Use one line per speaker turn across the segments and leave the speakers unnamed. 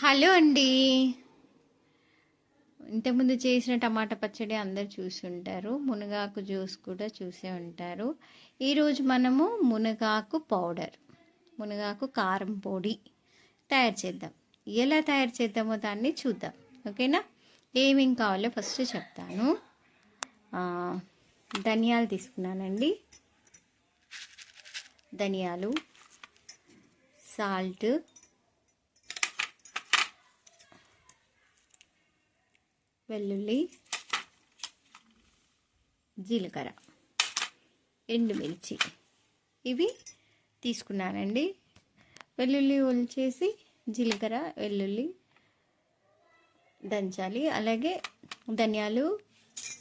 Hello అండి. ఇంతకుముందు చేసిన టమాటా పచ్చడి అందరు చూసి ఉంటారు మునగాకు జ్యూస్ కూడా చూసే ఉంటారు. ఈరోజు మనము మునగాకు పౌడర్ మునగాకు కారం పొడి తయారు చేద్దాం. ఎలా తయారు చేద్దామో దాన్ని చూద్దాం. ఓకేనా? ఏమేం కావాలో ఫస్ట్ చెప్తాను. ధనియాలు తీసుకున్నానండి. ధనియాలు సాల్ట్ వెల్లుల్లి జీలకర్ర ఎండుమిర్చి. ఇవి తీసుకున్నానండి. వెల్లుల్లి ఒలిచేసి జీలకర్ర వెల్లుల్లి దంచాలి. అలాగే ధనియాలు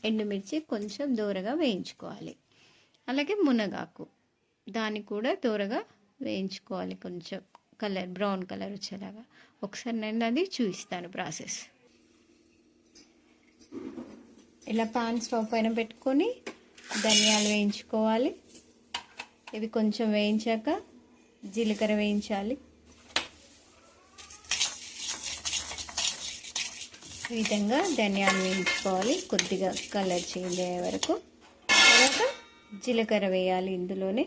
ఎండుమిర్చి కొంచెం దూరగా వేయించుకోవాలి. అలాగే మునగాకు దాన్ని కూడా దూరగా వేయించుకోవాలి కొంచెం. కలర్ బ్రౌన్ కలర్ వచ్చేలాగా. ఒకసారి నేను అది చూపిస్తాను ప్రాసెస్. ఇలా పాన్ స్టవ్ పైన పెట్టుకొని ధనియాలు వేయించుకోవాలి. ఇవి కొంచెం వేయించాక జీలకర్ర వేయించాలి. ఈ విధంగా ధనియాలు వేయించుకోవాలి. కొద్దిగా కలర్ చేంజ్ అయ్యే వరకు. తర్వాత జీలకర్ర వేయాలి ఇందులోనే.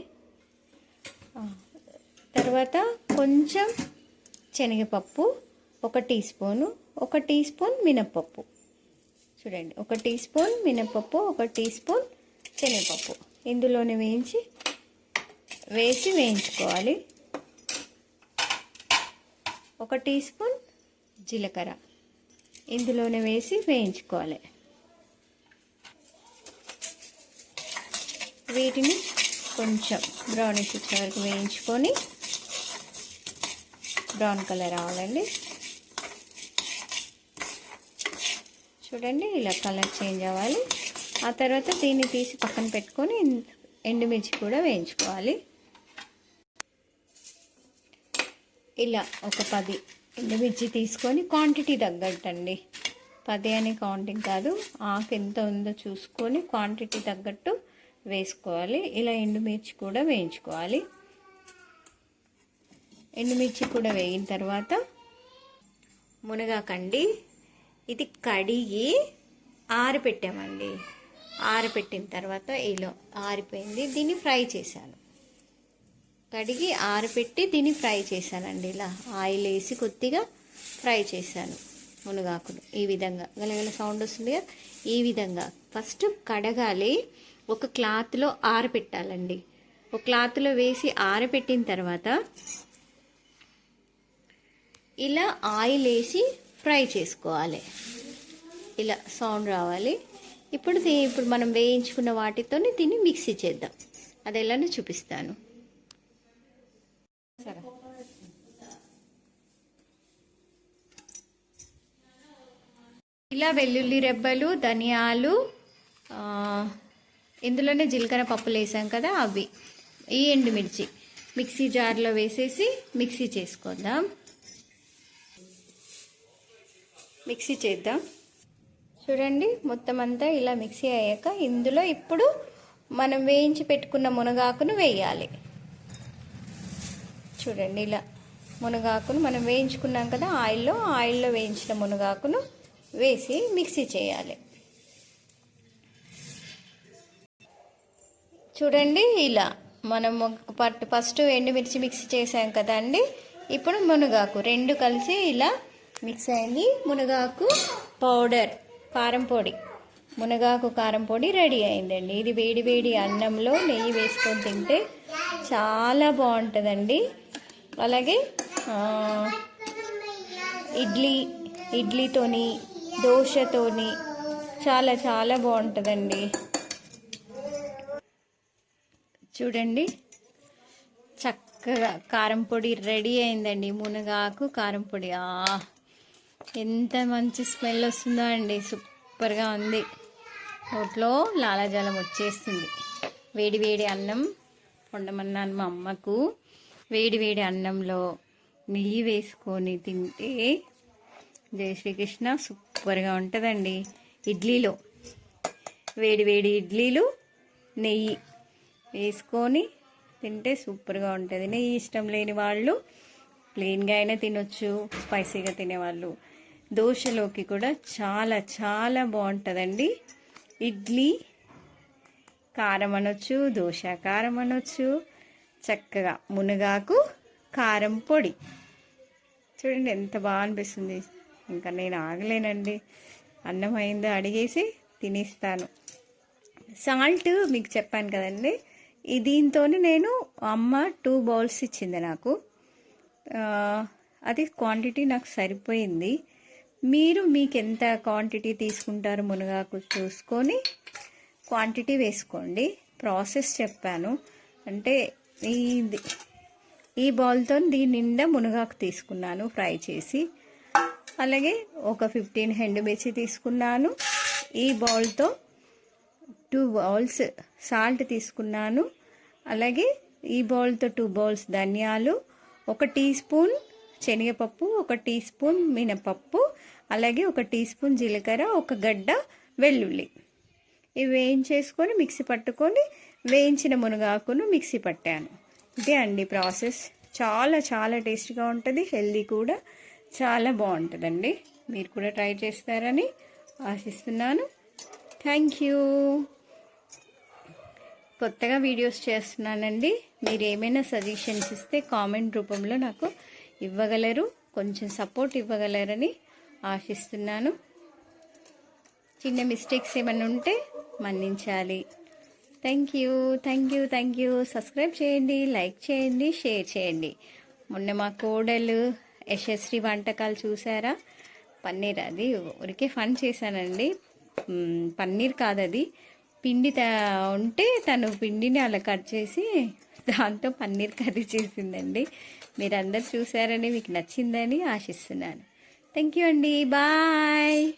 తర్వాత కొంచెం శనగపప్పు ఒక టీ స్పూను ఒక టీ స్పూన్ మినప్పప్పు. చూడండి. ఒక టీ స్పూన్ మినపప్పు ఒక టీ స్పూన్ శనగపప్పు. ఇందులోనే వేయించి వేసి వేయించుకోవాలి. ఒక టీ స్పూన్ జీలకర్ర. ఇందులోనే వేసి వేయించుకోవాలి. వీటిని కొంచెం బ్రౌనిష్ వచ్చే వరకు వేయించుకొని బ్రౌన్ కలర్ రావాలండి. చూడండి ఇలా కలర్ చేంజ్ అవ్వాలి. ఆ తర్వాత దీన్ని తీసి పక్కన పెట్టుకొని ఎండుమిర్చి కూడా వేయించుకోవాలి. ఇలా ఒక పది ఎండుమిర్చి తీసుకొని క్వాంటిటీ తగ్గట్టండి. పది అని కౌంటింగ్ కాదు ఆకు ఎంత ఉందో చూసుకొని క్వాంటిటీ తగ్గట్టు వేసుకోవాలి. ఇలా ఎండుమిర్చి కూడా వేయించుకోవాలి. ఎండుమిర్చి కూడా వేగిన తర్వాత మునగాకండి. ఇది కడిగి ఆరిపెట్టామండి. ఆరిపెట్టిన తర్వాత ఇలా ఆరిపోయింది. దీన్ని ఫ్రై చేశాను. కడిగి ఆరిపెట్టి దీన్ని ఫ్రై చేశానండి ఇలా. ఆయిల్ వేసి కొద్దిగా ఫ్రై చేశాను మునగాకులు ఈ విధంగా. గలగల సౌండ్ వస్తుందిగా ఈ విధంగా. ఫస్ట్ కడగాలి. ఒక క్లాత్లో ఆరబెట్టాలండి ఒక క్లాత్లో వేసి ఆరబెట్టిన తర్వాత ఇలా ఆయిల్ వేసి ఫ్రై చేసుకోవాలి. ఇలా సౌండ్ రావాలి. ఇప్పుడు దీ- ఇప్పుడు మనం వేయించుకున్న వాటితో దీన్ని మిక్సీ చేద్దాం. అది ఎలానో చూపిస్తాను. సరే. ఇలా వెల్లుల్లి రెబ్బలు ధనియాలు ఇందులోనే జీలకర్ర పప్పులు వేసాం కదా అవి. ఈ ఎండుమిర్చి మిక్సీ జార్లో వేసేసి మిక్సీ చేసుకుందాం. మిక్సీ చేద్దాం. చూడండి మొత్తం అంతా ఇలా మిక్సీ అయ్యాక ఇందులో ఇప్పుడు మనం వేయించి పెట్టుకున్న మునగాకును వేయాలి. చూడండి ఇలా మునగాకును మనం వేయించుకున్నాం కదా ఆయిల్లో ఆయిల్లో వేయించిన మునగాకును వేసి మిక్సీ చేయాలి. చూడండి ఇలా మనం ఒక పట్టు ఫస్ట్ ఎండుమిర్చి మిక్సీ చేసాం కదండి ఇప్పుడు మునగాకు రెండు కలిసి ఇలా మిక్స్ అయింది మునగాకు పౌడర్ కారం పొడి. మునగాకు కారం పొడి రెడీ అయిందండి. ఇది వేడి వేడి అన్నంలో నెయ్యి వేసుకొని తింటే చాలా బాగుంటుందండి. అలాగే ఇడ్లీ ఇడ్లీతోని దోశతోని చాలా చాలా బాగుంటుందండి. చూడండి చక్కగా కారం పొడి రెడీ అయిందండి. మునగాకు కారం పొడి. ఆ ఎంత మంచి స్మెల్ వస్తుందో అండి. సూపర్గా ఉంది. నోట్లో లాలాజలం వచ్చేస్తుంది. వేడి వేడి అన్నం వండమన్నాను మా అమ్మకు. వేడి వేడి అన్నంలో నెయ్యి వేసుకొని తింటే జై శ్రీకృష్ణ సూపర్గా ఉంటుందండి. ఇడ్లీలో వేడి వేడి ఇడ్లీలు నెయ్యి వేసుకొని తింటే సూపర్గా ఉంటుంది. నెయ్యి ఇష్టం లేని వాళ్ళు ప్లెయిన్గా అయినా తినొచ్చు స్పైసీగా తినేవాళ్ళు దోశలోకి కూడా చాలా చాలా బాగుంటుందండి. ఇడ్లీ కారం అనొచ్చు దోశ కారం అనొచ్చు చక్కగా మునగాకు కారం పొడి. చూడండి ఎంత బాగా అనిపిస్తుంది. ఇంకా నేను ఆగలేనండి. అన్నం అయిందో అడిగేసి తినేస్తాను. సాల్ట్ మీకు చెప్పాను కదండి. ఈ దీంతోనే నేను అమ్మ టూ బౌల్స్ ఇచ్చింది నాకు. అది క్వాంటిటీ నాకు సరిపోయింది. మీరు మీకు ఎంత క్వాంటిటీ తీసుకుంటారు మునగాకు చూసుకొని క్వాంటిటీ వేసుకోండి. ప్రాసెస్ చెప్పాను. అంటే ఈ ఈ బౌల్తో దీని నిండా మునగాకు తీసుకున్నాను ఫ్రై చేసి. అలాగే ఒక ఫిఫ్టీన్ హెండు మిర్చి తీసుకున్నాను. ఈ బౌల్తో టూ బౌల్స్ సాల్ట్ తీసుకున్నాను. అలాగే ఈ బౌల్తో టూ బౌల్స్ ధనియాలు ఒక టీ స్పూన్ శనగపప్పు ఒక టీ స్పూన్ మినపప్పు అలాగే ఒక టీ స్పూన్ జీలకర్ర ఒక గడ్డ వెల్లుల్లి. ఇవి వేయించేసుకొని మిక్సీ పట్టుకొని వేయించిన మునగాకును మిక్సీ పట్టాను. ఇదే అండి ప్రాసెస్. చాలా చాలా టేస్ట్గా ఉంటుంది హెల్దీ కూడా. చాలా బాగుంటుందండి. మీరు కూడా ట్రై చేస్తారని ఆశిస్తున్నాను. Thank you. కొత్తగా వీడియోస్ చేస్తున్నానండి. మీరు ఏమైనా సజెషన్స్ ఇస్తే కామెంట్ రూపంలో నాకు ఇవ్వగలరు. కొంచెం సపోర్ట్ ఇవ్వగలరని ఆశిస్తున్నాను. చిన్న మిస్టేక్స్ ఏమైనా ఉంటే మన్నించాలి. Thank you thank you thank you subscribe చేయండి లైక్ చేయండి షేర్ చేయండి. మొన్న మా కోడలు యశస్వి వంటకాలు చూసారా? పన్నీర్ అది ఊరికే ఫన్ చేశానండి. పన్నీర్ కాదు అది పిండి ఉంటే తను పిండిని అలా కట్ చేసి దాంతో పన్నీర్ కర్రీ చేసిందండి. మీరందరు చూసారని మీకు నచ్చిందని ఆశిస్తున్నాను. థ్యాంక్ యూ అండి. బాయ్.